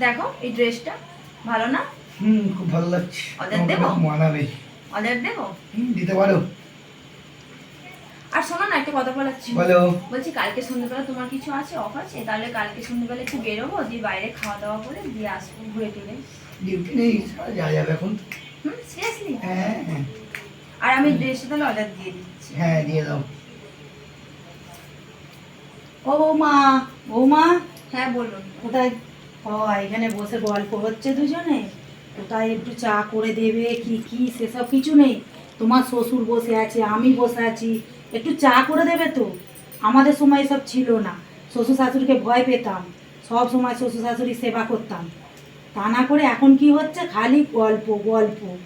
দেখো এই ড্রেসটা ভালো না? হুম খুব ভালো লাগছে। অর্ডার দেবো? মানাবে অর্ডার দেবো? হুম, দিতে পারো। আর শোনো না একটা কথা বলাচ্ছি বলো। বলছি কালকে সন্ধ্যেবেলা তোমার কিছু আছে অফ আছে তাহলে কালকে সন্ধ্যেবেলা একটু বেরোবো দিয়ে বাইরে খাওয়া দাওয়া করে দিয়ে আসব ঘুরে টুরে। ডিউটি নেই যা যাবে এখন। হুম সিরিয়াসলি হ্যাঁ হ্যাঁ। আর আমি ড্রেসটা তাহলে অর্ডার দিয়ে দিচ্ছি। হ্যাঁ দিয়ে দাও। ও বৌমা বৌমা? হ্যাঁ বলুন। কোথায়? এখানে বসে গল্প হচ্ছে দুজনে। কোথায় একটু চা করে দেবে, কি কি, সেসব কিছু নেই। তোমার শ্বশুর বসে আছে, আমি বসে আছি। একটু চা করে দেবে তো? আমাদের সময় সব ছিল না। শ্বশুর শাশুড়িকে ভয় পেতাম। সব সময় শ্বশুর শাশুড়ি সেবা করতাম। তা না করে এখন কি হচ্ছে? খালি গল্প গল্প।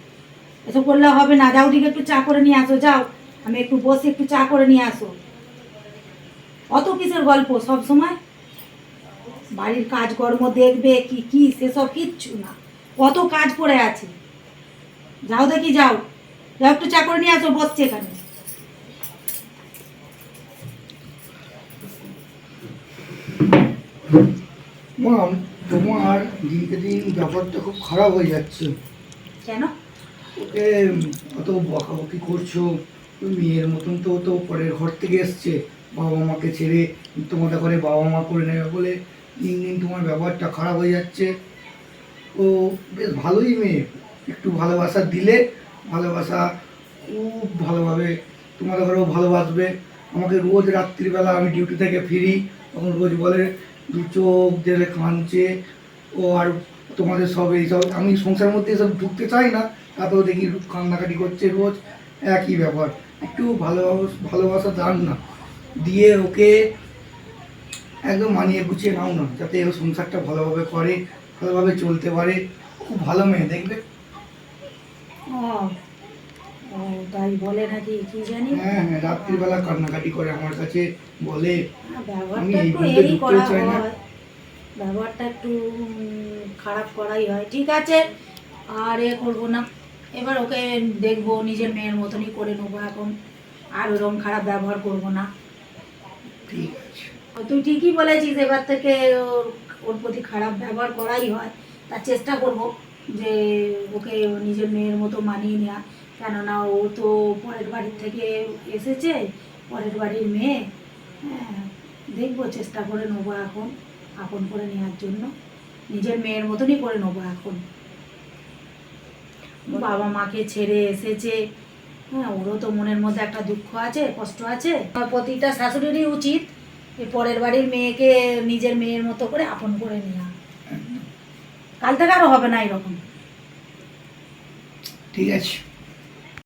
এসব করলে হবে না। যাও দিকে একটু চা করে নিয়ে আসো, যাও। আমি একটু বসে একটু চা করে নিয়ে আসো। অত কিসের গল্প সব সময়? বাড়ির কাজকর্ম দেখবে কি কি সেসব কিচ্ছু না। কত কাজ পড়ে আছে। যাও দেখি যাও। যাও একটু চা করে নিয়ে আসো বসছে এখানে। মাম তোমার দিনকে দিন ব্যাপারটা খুব খারাপ হয়ে যাচ্ছে। কেন? ওকে অত বকাবকি করছ মেয়ের মতন তো তো পরের ঘর থেকে এসছে। বাবা মাকে ছেড়ে তোমাদের ঘরে বাবা মা করে নেবে বলে দিন দিন তোমার ব্যবহারটা খারাপ হয়ে যাচ্ছে। ও বেশ ভালোই মেয়ে। একটু ভালোবাসা দিলে ভালোবাসা খুব ভালোভাবে তোমাদের ঘরেও ভালোবাসবে। আমাকে রোজ রাত্রিবেলা আমি ডিউটি থেকে ফিরি, তখন রোজ বলে, দু চোখ জেলে কাঁদছে। ও আর তোমাদের সব এইসব আমি সংসারের মধ্যে এসব ঢুকতে চাই না। তাতেও দেখি কান্নাকাটি করছে রোজ। একই ব্যাপার একটু ভালো, ভালোবাসা দান না। দিয়ে ওকে একদম মানিয়ে গুছিয়ে নাও না যাতে ও সংসারটা ভালোভাবে করে ভালোভাবে চলতে পারে। খুব ভালো মেয়ে দেখবে? তাই বলে নাকি কি জানি? হ্যাঁ হ্যাঁ রাত্রিবেলা কান্নাকাটি করে আমার কাছে বলে আমি ব্যবহারটা এই একটু ঢুকতেও চাই না। ব্যবহারটা একটু খারাপ করাই হয় ঠিক আছে? আর এ করব না। এবার ওকে দেখব নিজের মেয়ের মতনই করে নেব এখন। আর ওরকম খারাপ ব্যবহার করব না। তুই ঠিকই বলেছিস, এবার থেকে ওর ওর প্রতি খারাপ ব্যবহার করাই হয়। তার চেষ্টা করব যে ওকে নিজের মেয়ের মতো মানিয়ে নেওয়া কেননা ও তো পরের বাড়ির থেকে এসেছে, পরের বাড়ির মেয়ে। হ্যাঁ দেখব, চেষ্টা করে নেব এখন, আপন করে নেওয়ার জন্য। নিজের মেয়ের মতনই করে নেব এখন। বাবা মাকে ছেড়ে এসেছে। হ্যাঁ ওরও তো মনের মধ্যে একটা দুঃখ আছে, কষ্ট আছে। প্রতিটা শাশুড়িরই উচিত পরের বাড়ির মেয়েকে নিজের মেয়ের মতো করে আপন করে নেওয়া কাল থেকে আরও হবে না এরকম। ঠিক আছে।